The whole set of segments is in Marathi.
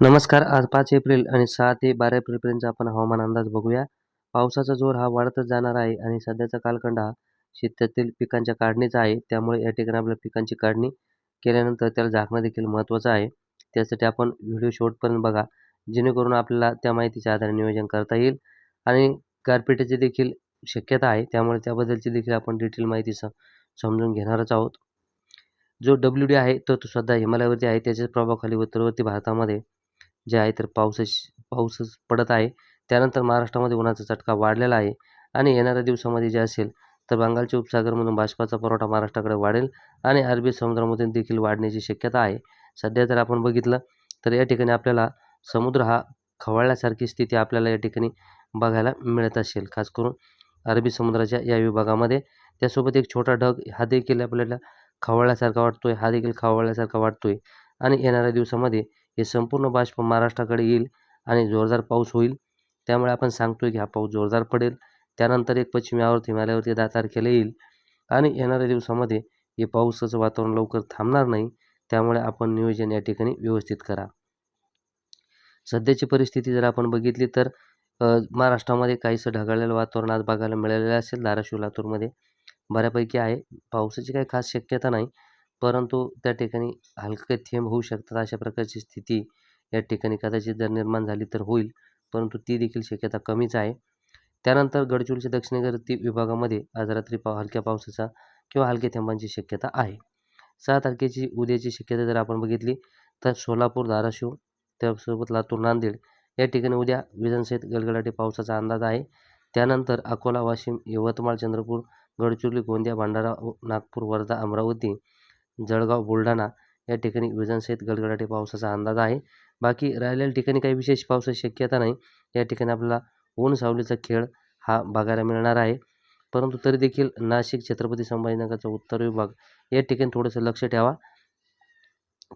नमस्कार आज पाच एप्रिल आणि सहा ते बारा एप्रिलपर्यंतचा आपण हवामान अंदाज बघूया. पावसाचा जोर हा वाढतच जाणार आहे आणि सध्याचा कालखंड हा शेतातील पिकांच्या काढणीचा आहे. त्यामुळे या ठिकाणी आपल्या पिकांची काढणी केल्यानंतर त्याला झाकणं देखील महत्त्वाचं आहे. त्यासाठी आपण व्हिडिओ शेवटपर्यंत बघा. जेणेकरून आपल्याला त्या माहितीच्या आधारे नियोजन करता येईल आणि गारपिटीची देखील शक्यता आहे. त्यामुळे त्याबद्दलची देखील आपण डिटेल माहिती स समजून घेणारच आहोत. जो डब्ल्यू डी आहे तो तो सध्या हिमालयावरती आहे. त्याच्याच प्रभावाखाली उत्तरवर्ती भारतामध्ये जे आहे तर पाऊसच पाऊसच पडत आहे. त्यानंतर महाराष्ट्रामध्ये उन्हाचा चटका वाढलेला आहे आणि येणाऱ्या दिवसामध्ये जे असेल तर बंगालच्या उपसागरमधून बाष्पाचा पुरवठा महाराष्ट्राकडे वाढेल आणि अरबी समुद्रामधून देखील वाढण्याची शक्यता आहे. सध्या जर आपण बघितलं तर या ठिकाणी आपल्याला समुद्र हा खवळल्यासारखी स्थिती आपल्याला या ठिकाणी बघायला मिळत असेल. खास करून अरबी समुद्राच्या या विभागामध्ये. त्यासोबत एक छोटा ढग हा देखील आपल्याला खवळल्यासारखा आहे हा देखील खवळल्यासारखा आहे आणि येणाऱ्या दिवसामध्ये हे संपूर्ण बाष्प महाराष्ट्राकडे येईल आणि जोरदार पाऊस होईल. त्यामुळे आपण सांगतोय की हा पाऊस जोरदार पडेल. त्यानंतर एक पश्चिमी आवर्त हिमालयावरती दहा तारखेला येईल. आणि येणाऱ्या दिवसामध्ये हे पावसाचं वातावरण लवकर थांबणार नाही. त्यामुळे आपण नियोजन या ठिकाणी व्यवस्थित करा. सध्याची परिस्थिती जर आपण बघितली तर महाराष्ट्रामध्ये काहीसं ढगाळलेलं वातावरण आज बघायला मिळालेलं असेल धाराशिव लातूरमध्ये. बऱ्यापैकी आहे. पावसाची काही खास शक्यता नाही. परंतु त्या ठिकाणी हलके थेंब होऊ शकतात अशा प्रकारची स्थिती या ठिकाणी कदाचित जर निर्माण झाली तर होईल परंतु ती देखील शक्यता कमीच आहे. त्यानंतर गडचिरोलीच्या दक्षिणेकडील विभागामध्ये आज रात्री पाव हलक्या पावसाचा किंवा हलक्या थेंबांची शक्यता आहे. सहा तारखेची उद्याची शक्यता जर आपण बघितली तर सोलापूर धाराशिव त्यासोबत लातूर नांदेड या ठिकाणी उद्या विजांसहित गडगडाटी पावसाचा अंदाज आहे. त्यानंतर अकोला वाशिम यवतमाळ चंद्रपूर गडचिरोली गोंदिया भंडारा नागपूर वर्धा अमरावती जळगाव बुलढाणा या ठिकाणी विजांसहित गडगडाटी पावसाचा अंदाज आहे. बाकी राहिलेल्या ठिकाणी काही विशेष पावसाची शक्यता नाही. या ठिकाणी आपल्याला ऊन सावलीचा खेळ हा बघायला मिळणार आहे. परंतु तरी देखील नाशिक छत्रपती संभाजीनगरचा उत्तर विभाग या ठिकाणी थोडंसं लक्ष ठेवा.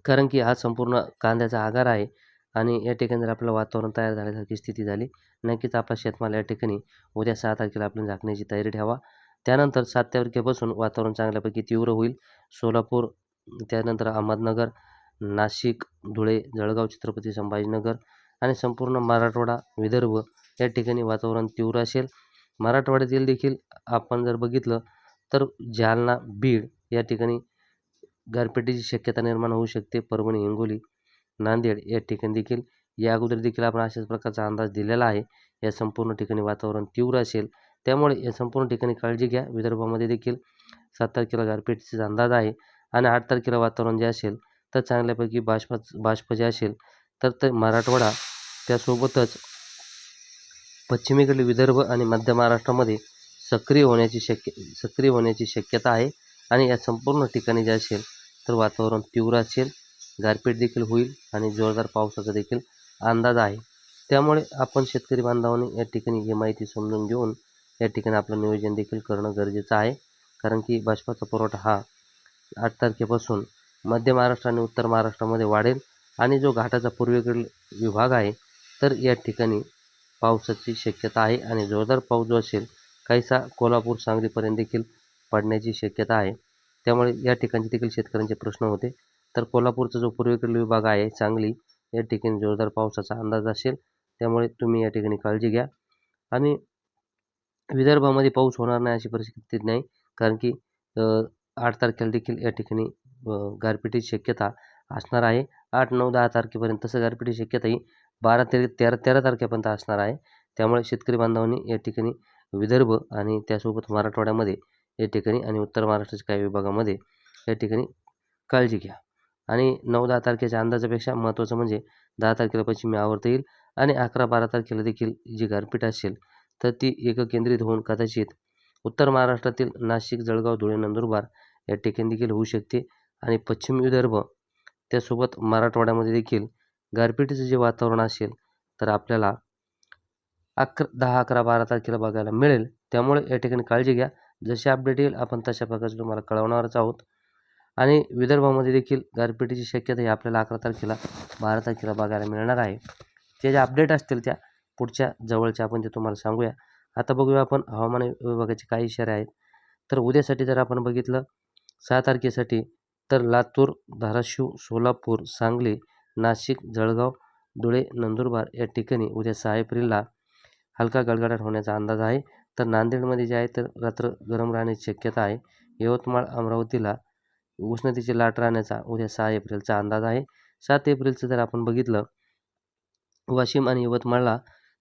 कारण की हा संपूर्ण कांद्याचा आगार आहे आणि या ठिकाणी जर आपलं वातावरण तयार झाल्यासारखी स्थिती झाली नक्कीच आपला शेतमाल या ठिकाणी उद्या सहा तारखेला आपण झाकण्याची तयारी ठेवा. त्यानंतर सात तारखेपासून वातावरण चांगल्यापैकी तीव्र होईल. सोलापूर त्यानंतर अहमदनगर नाशिक धुळे जळगाव छत्रपती संभाजीनगर आणि संपूर्ण मराठवाडा विदर्भ या ठिकाणी वातावरण तीव्र असेल. मराठवाड्यातील देखील आपण जर बघितलं तर जालना बीड या ठिकाणी गारपेटीची शक्यता निर्माण होऊ शकते. परभणी हिंगोली नांदेड या ठिकाणी देखील या अगोदर देखील आपण अशाच प्रकारचा अंदाज दिलेला आहे. या संपूर्ण ठिकाणी वातावरण तीव्र असेल. त्यामुळे या संपूर्ण ठिकाणी काळजी घ्या. विदर्भामध्ये देखील सात तारखेला गारपेटीचा अंदाज आहे. आणि आठ तारखेला वातावरण जे असेल तर चांगल्यापैकी बाष्प बाष्प जे असेल तर ते मराठवाडा त्यासोबतच पश्चिमेकडील विदर्भ आणि मध्य महाराष्ट्रामध्ये सक्रिय होण्याची शक्य सक्रिय होण्याची शक्यता आहे. आणि या संपूर्ण ठिकाणी जे असेल तर वातावरण तीव्र असेल गारपीट देखील होईल आणि जोरदार पावसाचा देखील अंदाज आहे. त्यामुळे आपण शेतकरी बांधवांनी या ठिकाणी ही माहिती समजून घेऊन या ठिकाणी आपलं नियोजन देखील करणं गरजेचं आहे. कारण की बाष्पाचा पुरवठा हा आठ तारखेपासून मध्य महाराष्ट्र आणि उत्तर महाराष्ट्रामध्ये वाढेल आणि जो घाटाचा पूर्वेकडील विभाग आहे तर या ठिकाणी पावसाची शक्यता आहे आणि जोरदार पाऊस जो असेल काहीसा कोल्हापूर सांगलीपर्यंत देखील पडण्याची शक्यता आहे. त्यामुळे या ठिकाणचे देखील शेतकऱ्यांचे प्रश्न होते. तर कोल्हापूरचा जो पूर्वेकडील विभाग आहे सांगली या ठिकाणी जोरदार पावसाचा अंदाज असेल त्यामुळे तुम्ही या ठिकाणी काळजी घ्या. आणि विदर्भामध्ये पाऊस होणार नाही अशी परिस्थिती नाही कारण की आठ तारखेला देखील या ठिकाणी गारपिटीची शक्यता असणार आहे. आठ नऊ दहा तारखेपर्यंत तसं गारपिटीची शक्यता ही बारा ते तेरा तेरा तारखेपर्यंत असणार आहे. त्यामुळे शेतकरी बांधवांनी या ठिकाणी विदर्भ आणि त्यासोबत मराठवाड्यामध्ये या ठिकाणी आणि उत्तर महाराष्ट्राच्या काही विभागामध्ये या ठिकाणी काळजी घ्या. आणि नऊ दहा तारखेच्या अंदाजापेक्षा महत्त्वाचं म्हणजे दहा तारखेला पश्चिमी आवर्त येईल आणि अकरा बारा तारखेला देखील जी गारपीट असेल तर ती एककेंद्रित होऊन कदाचित उत्तर महाराष्ट्रातील नाशिक जळगाव धुळे नंदुरबार या ठिकाणी देखील होऊ शकते. आणि पश्चिम विदर्भ त्यासोबत मराठवाड्यामध्ये देखील गारपिटीचं जे वातावरण असेल तर आपल्याला अकरा दहा अकरा बारा तारखेला बघायला मिळेल. त्यामुळे या ठिकाणी काळजी घ्या. जसे अपडेट येईल आपण तशा प्रकारचे तुम्हाला कळवणारच आहोत. आणि विदर्भामध्ये देखील गारपिटीची शक्यता ही आपल्याला अकरा तारखेला बारा तारखेला बघायला मिळणार आहे. ते ज्या अपडेट असतील त्या पुढच्या जवळच्या आपण ते तुम्हाला सांगूया. आता बघूया आपण हवामान विभागाचे काही इशारे आहेत. तर उद्यासाठी जर आपण बघितलं सहा तारखेसाठी तर लातूर धाराशिव सोलापूर सांगली नाशिक जळगाव धुळे नंदुरबार या ठिकाणी उद्या सहा एप्रिलला हलका गडगडाट होण्याचा अंदाज आहे. तर नांदेडमध्ये जे आहे तर रात्र गरम राहण्याची शक्यता आहे. यवतमाळ अमरावतीला उष्णतेची लाट राहण्याचा उद्या सहा एप्रिलचा अंदाज आहे. सात एप्रिलचं जर आपण बघितलं वाशिम आणि यवतमाळला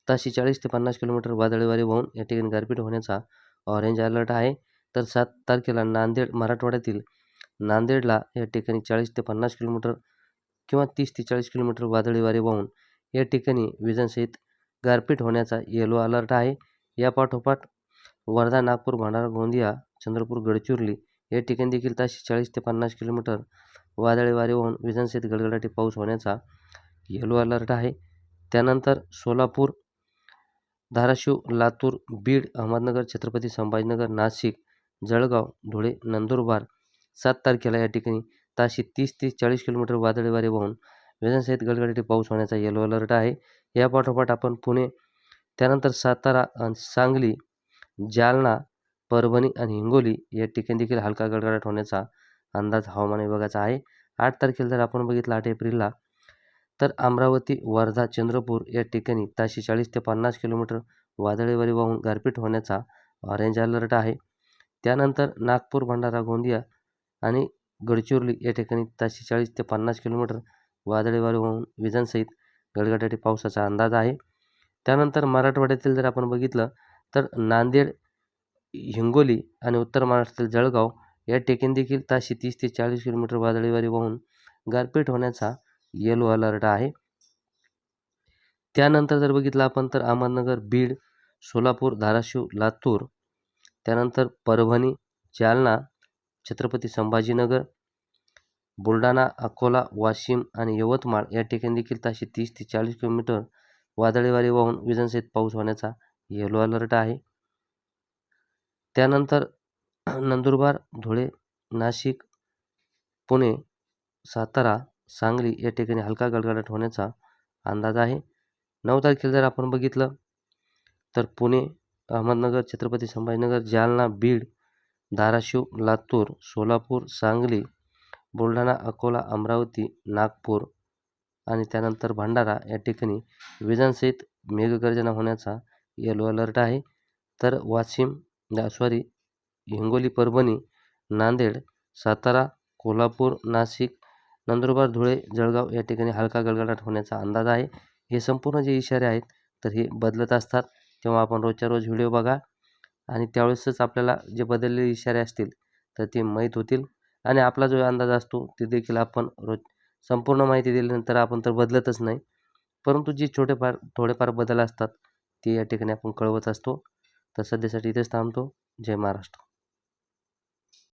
ताशी चाळीस ते पन्नास किलोमीटर वादळी वारे वाहून या ठिकाणी गारपीट होण्याचा ऑरेंज अलर्ट आहे. तर सात तारखेला नांदेड मराठवाड्यातील नांदेडला या ठिकाणी चाळीस ते पन्नास किलोमीटर किंवा तीस ते चाळीस किलोमीटर वादळी वारे वाहून या ठिकाणी विजांसहित गारपीट होण्याचा येलो अलर्ट आहे. या पाठोपाठ वर्धा नागपूर भंडारा गोंदिया चंद्रपूर गडचिरोली या ठिकाणी देखील ताशी चाळीस ते पन्नास किलोमीटर वादळी वारे वाहून विजांसहित गडगडाटी पाऊस होण्याचा येलो अलर्ट आहे. त्यानंतर सोलापूर धाराशिव लातूर बीड अहमदनगर छत्रपती संभाजीनगर नाशिक जळगाव धुळे नंदुरबार सात तारखेला या ठिकाणी ताशी तीस ते चाळीस किलोमीटर वादळी वारे वाहून वेजांसहित गडगडाटी पाऊस होण्याचा येलो अलर्ट आहे. या पाठोपाठ आपण पुणे त्यानंतर सातारा आणि सांगली जालना परभणी आणि हिंगोली या ठिकाणी देखील हलका गडगडाट होण्याचा अंदाज हवामान विभागाचा आहे. आठ तारखेला जर आपण बघितलं आठ एप्रिलला तर अमरावती वर्धा चंद्रपूर या ठिकाणी ताशी चाळीस ते पन्नास किलोमीटर वादळी वारे वाहून गारपीट होण्याचा ऑरेंज अलर्ट आहे. त्यानंतर नागपूर भंडारा गोंदिया आणि गडचिरोली या ठिकाणी ताशी चाळीस ते पन्नास किलोमीटर वादळी वारे वाहून विजांसहित गडगडाटी पावसाचा अंदाज आहे. त्यानंतर मराठवाड्यातील जर आपण बघितलं तर नांदेड हिंगोली आणि उत्तर महाराष्ट्रातील जळगाव या ठिकाणी देखील ताशी तीस ते चाळीस किलोमीटर वादळी वारे वाहून गारपीट होण्याचा येलो अलर्ट आहे. त्यानंतर जर बघितलं आपण तर अहमदनगर बीड सोलापूर धाराशिव लातूर त्यानंतर परभणी जालना छत्रपती संभाजीनगर बुलढाणा अकोला वाशिम आणि यवतमाळ या ठिकाणी देखील ताशी तीस ते चाळीस किलोमीटर वादळी वारे वाहून विजांसहित पाऊस होण्याचा येलो अलर्ट आहे. त्यानंतर नंदुरबार धुळे नाशिक पुणे सातारा सांगली या ठिकाणी हलका गडगडाट होण्याचा अंदाज आहे. नऊ तारखेला जर आपण बघितलं तर पुणे अहमदनगर छत्रपती संभाजीनगर जालना बीड धाराशिव लातूर सोलापूर सांगली बुलढाणा अकोला अमरावती नागपूर आणि त्यानंतर भंडारा या ठिकाणी विजांसहित मेघगर्जना होण्याचा येलो अलर्ट आहे. तर वाशिम सॉरी हिंगोली परभणी नांदेड सातारा कोल्हापूर नाशिक नंदुरबार धुळे जळगाव या ठिकाणी हलका गडगडाट होण्याचा अंदाज आहे. हे संपूर्ण जे इशारे आहेत तर हे बदलत असतात. तेव्हा आपण रोजच्या रोज व्हिडिओ बघा. आणि त्यावेळेसच आपल्याला जे बदललेले इशारे असतील तर ते माहीत होतील. आणि आपला जो अंदाज असतो ते देखील आपण रोज संपूर्ण माहिती दिल्यानंतर आपण तर बदलतच नाही. परंतु जे छोटेफार थोडेफार बदल असतात ते या ठिकाणी आपण कळवत असतो. तर सध्यासाठी इथेच थांबतो. जय महाराष्ट्र.